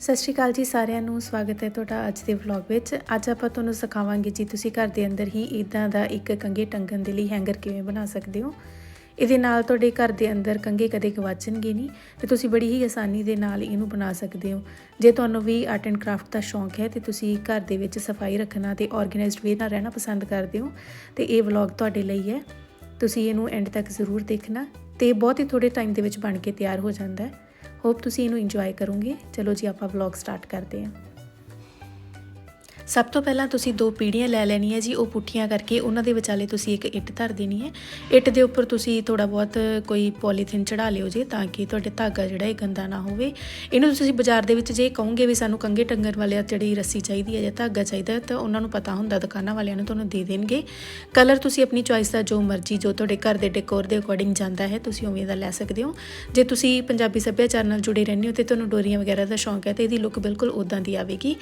ਸਤਿ ਸ਼੍ਰੀ ਅਕਾਲ ਜੀ ਸਾਰਿਆਂ ਨੂੰ, ਸਵਾਗਤ ਹੈ ਤੁਹਾਡਾ ਅੱਜ ਦੇ ਵਲੌਗ ਵਿੱਚ। ਅੱਜ ਆਪਾਂ ਤੁਹਾਨੂੰ ਸਿਖਾਵਾਂਗੇ ਜੀ, ਤੁਸੀਂ ਘਰ ਦੇ ਅੰਦਰ ਹੀ ਇਦਾਂ ਦਾ ਇੱਕ ਕੰਘੇ ਟੰਗਣ ਦੇ ਲਈ ਹੈਂਗਰ ਕਿਵੇਂ ਬਣਾ ਸਕਦੇ ਹੋ। ਇਹਦੇ ਨਾਲ ਤੁਹਾਡੇ ਘਰ ਦੇ ਅੰਦਰ ਕੰਘੇ ਕਦੇ ਗਵਾਚਣਗੇ ਨਹੀਂ, ਤੇ ਤੁਸੀਂ ਬੜੀ ਹੀ ਆਸਾਨੀ ਦੇ ਨਾਲ ਇਹਨੂੰ ਬਣਾ ਸਕਦੇ ਹੋ। ਜੇ ਤੁਹਾਨੂੰ ਵੀ ਆਰਟ ਐਂਡ ਕਰਾਫਟ ਦਾ ਸ਼ੌਂਕ ਹੈ, ਤੇ ਤੁਸੀਂ ਘਰ ਦੇ ਵਿੱਚ ਸਫ਼ਾਈ ਰੱਖਣਾ ਤੇ ਆਰਗੇਨਾਈਜ਼ਡ ਵੇ ਨਾਲ ਰਹਿਣਾ ਪਸੰਦ ਕਰਦੇ ਹੋ, ਤੇ ਇਹ ਵਲੌਗ ਤੁਹਾਡੇ ਲਈ ਹੈ। ਤੁਸੀਂ ਇਹਨੂੰ ਐਂਡ ਤੱਕ ਜ਼ਰੂਰ ਦੇਖਣਾ, ਤੇ ਬਹੁਤ ਹੀ ਥੋੜੇ ਟਾਈਮ ਦੇ ਵਿੱਚ ਬਣ ਕੇ ਤਿਆਰ ਹੋ ਜਾਂਦਾ ਹੈ। ਹੋਪ ਤੁਸੀਂ ਇਹਨੂੰ ਇੰਜੋਏ ਕਰੋਗੇ। ਚਲੋ ਜੀ ਆਪਾਂ ਵਲੌਗ ਸਟਾਰਟ ਕਰਦੇ ਹਾਂ। ਸਭ ਤੋਂ ਪਹਿਲਾਂ ਤੁਸੀਂ ਦੋ ਪੀੜੀਆਂ ਲੈ ਲੈਣੀਆਂ ਜੀ, ਉਹ ਪੁੱਠੀਆਂ ਕਰਕੇ ਉਹਨਾਂ ਦੇ ਵਿਚਾਲੇ ਤੁਸੀਂ ਇੱਕ ਇੱਟ ਧਰ ਦੇਣੀ ਹੈ। ਇੱਟ ਦੇ ਉੱਪਰ ਤੁਸੀਂ ਥੋੜਾ ਬਹੁਤ ਕੋਈ ਪੋਲੀਥੀਨ ਚੜਾ ਲਿਓ ਜੀ, ਤਾਂ ਕਿ ਤੁਹਾਡੇ ਧਾਗਾ ਜਿਹੜਾ ਇਹ ਗੰਦਾ ਨਾ ਹੋਵੇ। ਇਹਨੂੰ ਤੁਸੀਂ ਬਾਜ਼ਾਰ ਦੇ ਵਿੱਚ ਜੇ ਕਹੋਗੇ ਵੀ ਸਾਨੂੰ ਕੰਗੇ ਟੰਗਣ ਵਾਲੇ ਜਿਹੜੀ ਰੱਸੀ ਚਾਹੀਦੀ ਹੈ ਜਾਂ ਧਾਗਾ ਚਾਹੀਦਾ ਤਾਂ ਉਹਨਾਂ ਨੂੰ ਪਤਾ ਹੁੰਦਾ, ਦੁਕਾਨਾਂ ਵਾਲਿਆਂ ਨੂੰ ਤੁਹਾਨੂੰ ਦੇ ਦੇਣਗੇ। ਕਲਰ ਤੁਸੀਂ ਆਪਣੀ ਚੋਇਸ ਦਾ ਜੋ ਮਰਜ਼ੀ, ਜੋ ਤੁਹਾਡੇ ਘਰ ਦੇ ਡੈਕੋਰ ਦੇ ਅਕੋਰਡਿੰਗ ਜਾਂਦਾ ਹੈ, ਤੁਸੀਂ ਉਵੇਂ ਦਾ ਲੈ ਸਕਦੇ ਹੋ। ਜੇ ਤੁਸੀਂ ਪੰਜਾਬੀ ਸੱਭਿਆਚਾਰ ਨਾਲ ਜੁੜੇ ਰਹਿੰਦੇ ਹੋ ਤੇ ਤੁਹਾਨੂੰ ਡੋਰੀਆਂ ਵਗੈਰਾ ਦਾ ਸ਼ੌਂਕ ਹੈ, ਤੇ ਇਹਦੀ ਲੁੱਕ ਬਿਲਕੁਲ ਉਦਾਂ ਦੀ ਆਵੇਗੀ।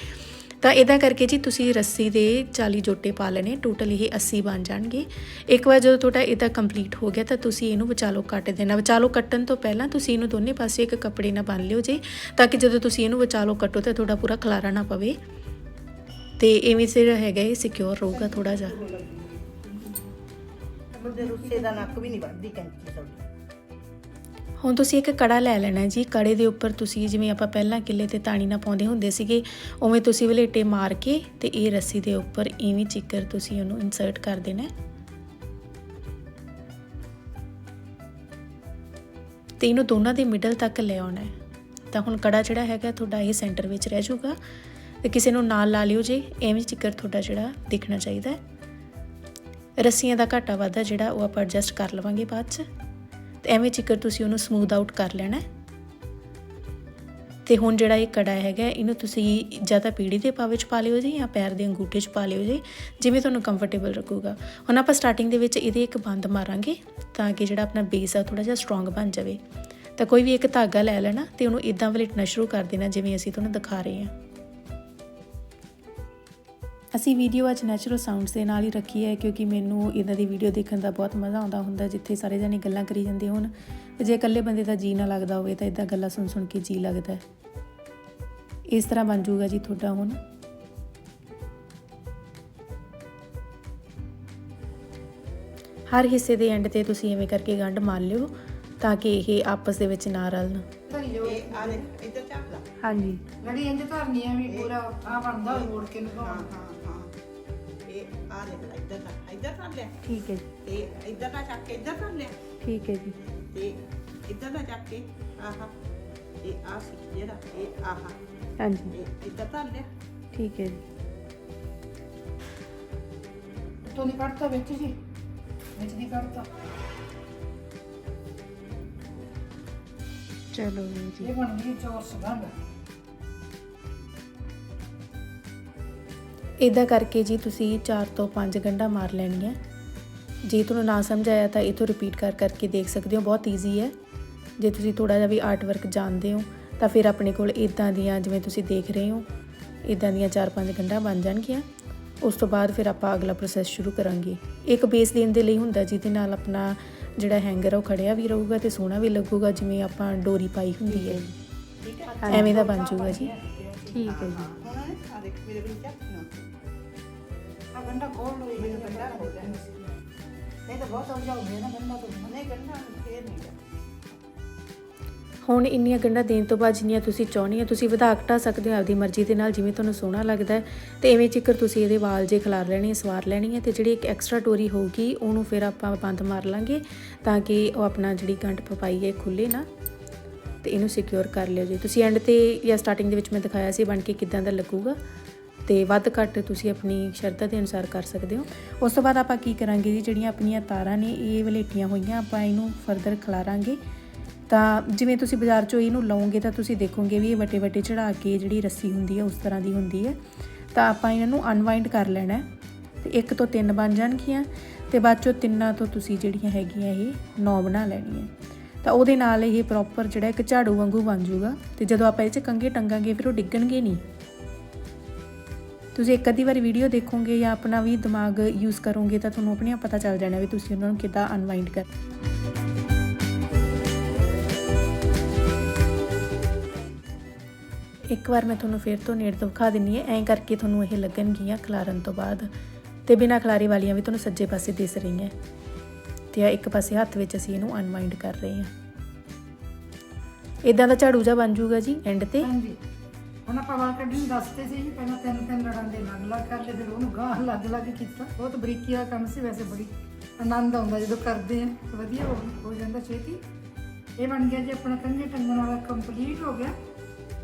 ਤਾਂ ਇਦਾਂ ਕਰਕੇ ਜੀ ਤੁਸੀਂ ਰੱਸੀ ਦੇ 40 ਜੋਟੇ ਪਾ ਲੈਣੇ ਟੋਟਲ ਇਹ 80 ਬਣ ਜਾਣਗੇ। ਇੱਕ ਵਾਰ ਜਦੋਂ ਤੁਹਾਡਾ ਇਹਦਾ ਕੰਪਲੀਟ ਹੋ ਗਿਆ ਤਾਂ ਤੁਸੀਂ ਇਹਨੂੰ ਵਿਚਾਲੋ ਕੱਟ ਦੇਣਾ। ਵਿਚਾਲੋ ਕੱਟਣ ਤੋਂ ਪਹਿਲਾਂ ਤੁਸੀਂ ਇਹਨੂੰ ਦੋਨੇ ਪਾਸੇ ਇੱਕ ਕੱਪੜੇ ਨਾਲ ਬੰਨ ਲਿਓ ਜੀ, ਤਾਂ ਕਿ ਜਦੋਂ ਤੁਸੀਂ ਇਹਨੂੰ ਵਿਚਾਲੋ ਕੱਟੋ ਤਾਂ ਤੁਹਾਡਾ ਪੂਰਾ ਖਲਾਰਾ ਨਾ ਪਵੇ। ਤੇ ਐਵੇਂ ਜਿਹੜਾ ਹੈਗਾ ਇਹ ਸਿਕਿਉਰ ਰਹੂਗਾ ਥੋੜਾ ਜਿਹਾ। ਬੰਦੇ ਰੁੱਸੇ ਦਾ ਨੱਕ ਵੀ ਨਹੀਂ ਵੱਢਦੀ ਕੈਂਚੀ ਤੁਹਾਡੀ। ਹੁਣ ਤੁਸੀਂ ਇੱਕ ਕੜਾ ਲੈ ਲੈਣਾ ਜੀ। ਕੜੇ ਦੇ ਉੱਪਰ ਤੁਸੀਂ ਜਿਵੇਂ ਆਪਾਂ ਪਹਿਲਾਂ ਕਿੱਲੇ ਤੇ ਤਾਣੀ ਨਾ ਪਾਉਂਦੇ ਹੁੰਦੇ ਸੀਗੇ, ਉਵੇਂ ਤੁਸੀਂ ਵਲੇਟੇ ਮਾਰ ਕੇ ਤੇ ਇਹ ਰੱਸੀ ਦੇ ਉੱਪਰ ਇਵੇਂ ਚਿੱਕਰ ਤੁਸੀਂ ਉਹਨੂੰ ਇਨਸਰਟ ਕਰ ਦੇਣਾ ਹੈ। ਤੇ ਇਹਨੂੰ ਦੋਨਾਂ ਦੇ ਮਿਡਲ ਤੱਕ ਲੈ ਆਉਣਾ ਤਾਂ ਹੁਣ ਕੜਾ ਜਿਹੜਾ ਹੈਗਾ ਤੁਹਾਡਾ ਇਹ ਸੈਂਟਰ ਵਿੱਚ ਰਹਿ ਜਾਊਗਾ। ਤੇ ਕਿਸੇ ਨੂੰ ਨਾਲ ਲਾ ਲਿਓ ਜੇ, ਐਵੇਂ ਚਿੱਕਰ ਤੁਹਾਡਾ ਜਿਹੜਾ ਦਿਖਣਾ ਚਾਹੀਦਾ ਰੱਸੀਆਂ ਦਾ ਘਾਟਾ ਵਾਧਾ ਜਿਹੜਾ ਉਹ ਆਪਾਂ ਐਡਜਸਟ ਕਰ ਲਵਾਂਗੇ ਬਾਅਦ 'ਚ। ਤੇ ਐਵੇਂ ਚਿਕਰ ਤੁਸੀਂ ਉਹਨੂੰ ਸਮੂਥ ਆਊਟ ਕਰ ਲੈਣਾ ਹੈ। ਤੇ ਹੁਣ ਜਿਹੜਾ ਇਹ ਕੜਾ ਹੈਗਾ, ਇਹਨੂੰ ਤੁਸੀਂ ਜਾਂ ਤਾਂ ਪੀੜੀ ਦੇ ਪਾਵੇ ਚ ਪਾ ਲਿਓ ਜੀ ਜਾਂ ਪੈਰ ਦੇ ਅੰਗੂਠੇ ਚ ਪਾ ਲਿਓ ਜੀ, ਜਿਵੇਂ ਤੁਹਾਨੂੰ ਕੰਫਰਟੇਬਲ ਰੱਖੂਗਾ ਹੁਣ ਆਪਾਂ ਸਟਾਰਟਿੰਗ ਦੇ ਵਿੱਚ ਇਹਦੇ ਇੱਕ ਬੰਦ ਮਾਰਾਂਗੇ, ਤਾਂ ਕਿ ਜਿਹੜਾ ਆਪਣਾ ਬੇਸ ਆ ਥੋੜਾ ਜਿਹਾ ਸਟਰੋਂਗ ਬਣ ਜਾਵੇ ਤਾਂ ਕੋਈ ਵੀ ਇੱਕ ਧਾਗਾ ਲੈ ਲੈਣਾ ਤੇ ਉਹਨੂੰ ਇਦਾਂ ਵਲੇਟਣਾ ਸ਼ੁਰੂ ਕਰ ਦੇਣਾ, ਜਿਵੇਂ ਅਸੀਂ ਤੁਹਾਨੂੰ ਦਿਖਾ ਰਹੇ ਹਾਂ ਅਸੀਂ ਵੀਡੀਓ ਅੱਜ ਨੈਚੁਰਲ ਸਾਊਂਡਸ ਦੇ ਨਾਲ ਹੀ ਰੱਖੀ ਹੈ ਕਿਉਂਕਿ ਮੈਨੂੰ ਇਦਾਂ ਦੀ ਵੀਡੀਓ ਦੇਖਣ ਦਾ ਬਹੁਤ ਮਜ਼ਾ ਆਉਂਦਾ ਹੁੰਦਾ ਜਿੱਥੇ ਸਾਰੇ ਜਣੇ ਗੱਲਾਂ ਕਰੀ ਜਾਂਦੇ ਹੋਣ। ਤੇ ਜੇ ਇਕੱਲੇ ਬੰਦੇ ਦਾ ਜੀ ਨਾ ਲੱਗਦਾ ਹੋਵੇ ਤਾਂ ਇਦਾਂ ਗੱਲਾਂ ਸੁਣ ਸੁਣ ਕੇ ਜੀ ਲੱਗਦਾ ਹੈ। ਇਸ ਤਰ੍ਹਾਂ ਬਣ ਜਾਊਗਾ ਜੀ ਤੁਹਾਡਾ ਹੁਣ। ਹਰ ਹਿੱਸੇ ਦੇ ਐਂਡ ਤੇ ਤੁਸੀਂ ਐਵੇਂ ਕਰਕੇ ਗੰਢ ਮਾਰ ਲਿਓ ਤਾਂ ਕਿ ਇਹ ਆਪਸ ਦੇ ਵਿੱਚ ਨਾ ਰਲਣ। ਇਹ ਆ ਦੇ ਇੱਧਰ ਹਾਂਜੀ। ਲੜੀ ਇੰਜ ਧਰਨੀ ਆ ਵੀ ਪੂਰਾ ਆ ਬਣਦਾ ਹੋਵੇ ਮੋੜ ਕੇ ਹਾਂ ਲਗਾਉਣਾ ਹਾਂ ਹਾਂ। ਇਹ ਆ ਦੇ ਬਲਾ ਇੱਧਰ ਕਰ ਇੱਧਰ ਕਰ ਲਿਆ। ਠੀਕ ਹੈ। ਜੀ ਤੇ ਇੱਧਰ ਦਾ ਚੱਕ ਕੇ ਇੱਧਰ ਕਰ ਲਿਆ। ਠੀਕ ਹੈ ਜੀ। ਤੇ ਇੱਧਰ ਦਾ ਚੱਕ ਕੇ ਆਹਾ ਇਹ ਆ ਸੀ ਜਿਹੜਾ ਇਹ ਆਹਾ। ਹਾਂਜੀ। ਇਹ ਇੱਧਰ ਕਰ ਲਿਆ। ਠੀਕ ਹੈ ਜੀ। ਤੋਂ ਦੀ ਕੱਢਤਾ ਵਿੱਚ ਜੀ। ਵਿੱਚ ਦੀ ਕੱਢਤਾ। ਚਲੋ ਜੀ। ਇਹ ਬਣ ਗਈ ਚੌਰਸ ਗੰਢ ਇਦਾਂ ਕਰਕੇ ਜੀ ਤੁਸੀਂ 4 ਤੋਂ 5 ਗੰਢਾਂ ਮਾਰ ਲੈਣੀਆਂ। ਜੇ ਤੁਹਾਨੂੰ ਨਾ ਸਮਝ ਆਇਆ ਤਾਂ ਇਥੋਂ ਰਿਪੀਟ ਕਰ ਕਰਕੇ ਦੇਖ ਸਕਦੇ ਹੋ ਬਹੁਤ ਈਜ਼ੀ ਹੈ। ਜੇ ਤੁਸੀਂ ਥੋੜਾ ਜਿਹਾ ਵੀ ਆਰਟ ਵਰਕ ਜਾਣਦੇ ਹੋ ਤਾਂ ਫਿਰ ਆਪਣੇ ਕੋਲ ਇਦਾਂ ਦੀਆਂ ਜਿਵੇਂ ਤੁਸੀਂ ਦੇਖ ਰਹੇ ਹੋ ਇਦਾਂ ਦੀਆਂ 4-5 ਗੰਢਾਂ ਬਣ ਜਾਣਗੀਆਂ। ਉਸ ਤੋਂ ਬਾਅਦ ਫਿਰ ਆਪਾਂ ਅਗਲਾ ਪ੍ਰੋਸੈਸ ਸ਼ੁਰੂ ਕਰਾਂਗੇ। ਇੱਕ ਬੇਸ ਦੇਣ ਦੇ ਲਈ ਹੁੰਦਾ ਜਿਹਦੇ ਨਾਲ ਆਪਣਾ ਜਿਹੜਾ ਹੈਂਗਰ ਉਹ ਖੜਿਆ ਵੀ ਰਹੂਗਾ ਤੇ ਸੋਹਣਾ ਵੀ ਲੱਗੂਗਾ ਜਿਵੇਂ ਆਪਾਂ ਡੋਰੀ ਪਾਈ ਹੁੰਦੀ ਹੈ। ਠੀਕ ਹੈ। ਐਵੇਂ ਦਾ ਬਣ ਜਾਊਗਾ ਜੀ। ਠੀਕ ਹੈ ਜੀ। ਹੁਣ ਆ ਦੇਖ ਮੇਰੇ ਕੋਲ ਚੱਕ ਨਾ ਆ ਗੰਢਾ ਖੋਲ ਲਓ ਇਹ ਗੰਢਾ ਹੋ ਜਾਣਾ ਨਹੀਂ ਤਾਂ ਬਹੁਤ ਔਜਾ ਹੋ ਗਿਆ ਨਾ ਗੰਢਾ ਤੋਂ। ਨਹੀਂ ਕਰਨਾ ਫੇਰ ਨਹੀਂ ਕਰਨਾ। ਹੁਣ ਇੰਨੀਆਂ ਗੰਢਾਂ ਦੇਣ ਤੋਂ ਬਾਅਦ ਜਿੰਨੀਆਂ ਤੁਸੀਂ ਚਾਹੁੰਦੀਆਂ ਤੁਸੀਂ ਵਧਾ ਘਟਾ ਸਕਦੇ ਹੋ ਆਪਦੀ ਮਰਜ਼ੀ ਦੇ ਨਾਲ ਜਿਵੇਂ ਤੁਹਾਨੂੰ ਸੋਹਣਾ ਲੱਗਦਾ ਹੈ। ਤੇ ਐਵੇਂ ਚਿੱਕਰ ਤੁਸੀਂ ਇਹਦੇ ਵਾਲ ਜੇ ਖਿਲਾਰ ਲੈਣੀ ਹੈ ਸਵਾਰ ਲੈਣੀ ਹੈ ਤੇ ਜਿਹੜੀ ਇੱਕ ਐਕਸਟਰਾ ਟੋਰੀ ਹੋਊਗੀ ਉਹਨੂੰ ਫਿਰ ਆਪਾਂ ਬੰਦ ਮਾਰ ਲਾਂਗੇ ਤਾਂ ਕਿ ਉਹ ਆਪਣਾ ਜਿਹੜੀ ਗੰਢ ਪਪਾਈ ਹੈ ਖੁੱਲੇ ਨਾ। ਤੇ ਇਹਨੂੰ ਸਿਕਿਉਰ ਕਰ ਲਿਓ ਜੀ। ਤੁਸੀਂ ਐਂਡ ਤੇ ਜਾਂ ਸਟਾਰਟਿੰਗ ਦੇ ਵਿੱਚ ਮੈਂ ਦਿਖਾਇਆ ਸੀ, ਬਣ ਕੇ ਕਿਦਾਂ ਦਾ ਲੱਗੂਗਾ। ਤੇ ਵੱਧ ਘੱਟ ਤੁਸੀਂ ਆਪਣੀ ਸ਼ਰਤਾਂ ਦੇ ਅਨੁਸਾਰ ਕਰ ਸਕਦੇ ਹੋ। ਉਸ ਤੋਂ ਬਾਅਦ ਆਪਾਂ ਕੀ ਕਰਾਂਗੇ ਜੀ, ਜਿਹੜੀਆਂ ਆਪਣੀਆਂ ਤਾਰਾਂ ਨੇ, ਇਹ ਵਲੇਟੀਆਂ ਹੋਈਆਂ, ਆਪਾਂ ਇਹਨੂੰ ਫਰਦਰ ਖਿਲਾਰਾਂਗੇ। ਤਾਂ ਜਿਵੇਂ ਤੁਸੀਂ ਬਾਜ਼ਾਰ ਚੋਂ ਇਹਨੂੰ ਲਓਗੇ, ਤਾਂ ਤੁਸੀਂ ਦੇਖੋਗੇ ਵੀ ਇਹ ਵਟੇ ਵਟੇ ਚੜਾ ਕੇ ਜਿਹੜੀ ਰੱਸੀ ਹੁੰਦੀ ਹੈ, ਉਸ ਤਰ੍ਹਾਂ ਦੀ ਹੁੰਦੀ ਹੈ। ਤਾਂ ਆਪਾਂ ਇਹਨਾਂ ਨੂੰ ਅਨਵਾਈਂਡ ਕਰ ਲੈਣਾ ਹੈ। ਤੇ ਇੱਕ ਤੋਂ ਤਿੰਨ ਬਣ ਜਾਣਗੀਆਂ। ਤੇ ਬਾਅਦ ਚੋਂ ਤਿੰਨਾਂ ਤੋਂ ਤੁਸੀਂ ਜਿਹੜੀਆਂ ਹੈਗੀਆਂ, ਇਹ ਨੌ ਬਣਾ ਲੈਣੀਆਂ। ਤਾਂ ਉਹਦੇ ਨਾਲ ਇਹ ਪ੍ਰੋਪਰ ਜਿਹੜਾ ਇੱਕ ਝਾੜੂ ਵਾਂਗੂ ਬਣ ਜਾਊਗਾ ਤੇ ਜਦੋਂ ਆਪਾਂ ਇਹ 'ਚ ਕੰਗੇ ਟੰਗਾਂਗੇ ਫਿਰ ਉਹ ਡਿੱਗਣਗੇ ਨਹੀਂ। ਤੁਸੀਂ ਇੱਕ ਅੱਧੀ ਵਾਰੀ ਵੀਡੀਓ ਦੇਖੋਗੇ ਜਾਂ ਆਪਣਾ ਵੀ ਦਿਮਾਗ ਯੂਜ਼ ਕਰੋਗੇ ਤਾਂ ਤੁਹਾਨੂੰ ਆਪਣੇ ਆਪ ਪਤਾ ਚੱਲ ਜਾਣਾ ਵੀ ਤੁਸੀਂ ਉਹਨਾਂ ਨੂੰ ਕਿੱਦਾਂ ਅਨਵਾਈਂਡ ਕਰ ਇੱਕ ਵਾਰ ਮੈਂ ਤੁਹਾਨੂੰ ਫੇਰ ਤੋਂ ਨੇੜ ਤੋਂ ਵਿਖਾ ਦਿੰਨੀ ਹੈ, ਐਂ ਕਰਕੇ ਤੁਹਾਨੂੰ ਇਹ ਲੱਗਣਗੀਆਂ ਖਲਾਰਨ ਤੋਂ ਬਾਅਦ ਤੇ ਬਿਨਾਂ ਖਲਾਰੀ ਵਾਲੀਆਂ ਵੀ ਤੁਹਾਨੂੰ ਸੱਜੇ ਪਾਸੇ ਦਿਸ ਰਹੀਆਂ। ਤੇ ਇੱਕ ਪਾਸੇ ਹੱਥ ਵਿੱਚ ਅਸੀਂ ਇਹਨੂੰ ਅਨਵਾਈਂਡ ਕਰ ਰਹੇ ਹਾਂ। ਇਦਾਂ ਦਾ ਝਾੜੂ ਜਾ ਬਣ ਜਾਊਗਾ ਜੀ ਐਂਡ ਤੇ। ਹਾਂਜੀ। ਹੁਣ ਆਪਾਂ ਵਾਲ ਕੱਢਣ ਨੂੰ ਦੱਸਦੇ ਸੀ ਜੀ, ਪਹਿਲਾਂ ਤਿੰਨ ਤਿੰਨ ਲੜਾਂ ਦੇ ਅਲੱਗ ਅਲੱਗ ਕਰ ਲਏ, ਫਿਰ ਉਹਨੂੰ ਗਾਹ ਅਲੱਗ ਅਲੱਗ ਕੀਤਾ। ਬਹੁਤ ਬਰੀਕੀ ਵਾਲਾ ਕੰਮ ਸੀ, ਵੈਸੇ ਬੜੀ ਆਨੰਦ ਆਉਂਦਾ ਜਦੋਂ ਕਰਦੇ ਆ। ਵਧੀਆ ਹੋ ਹੋ ਜਾਂਦਾ ਛੇਤੀ। ਇਹ ਬਣ ਗਿਆ ਜੀ, ਆਪਣਾ ਕੰਘੇ ਟੰਗਣ ਵਾਲਾ ਕੰਪਲੀਟ ਹੋ ਗਿਆ।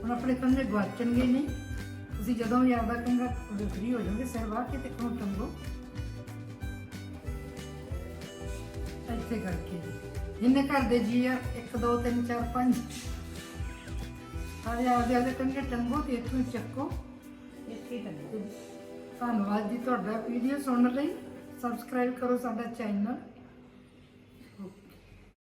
ਹੁਣ ਆਪਣੇ ਕੰਘੇ ਗਵਾਚਣਗੇ ਨਹੀਂ। ਤੁਸੀਂ ਜਦੋਂ ਵੀ ਆਪਦਾ ਕੰਘਾ ਫ੍ਰੀ ਹੋ ਜਾਓਗੇ ਸਹਿਵਾ ਕੇ ਤੇ ਉਹਨੂੰ ਟੰਗੋ। ਇੱਥੇ ਕਰਕੇ ਜਿੰਨੇ ਘਰ ਦੇ ਜੀ ਆ 1 2 3 4 5 ਸਾਰੇ ਆਪਦੇ ਆਪਦੇ ਕੰਘੇ ਟੰਗੋ ਤੇ ਇੱਥੋਂ ਚੱਕੋ। ਇੱਥੇ ਟੰਗੋ। ਧੰਨਵਾਦ ਜੀ ਤੁਹਾਡਾ ਵੀਡੀਓ ਸੁਣਨ ਲਈ। ਸਬਸਕ੍ਰਾਈਬ ਕਰੋ ਸਾਡਾ ਚੈਨਲ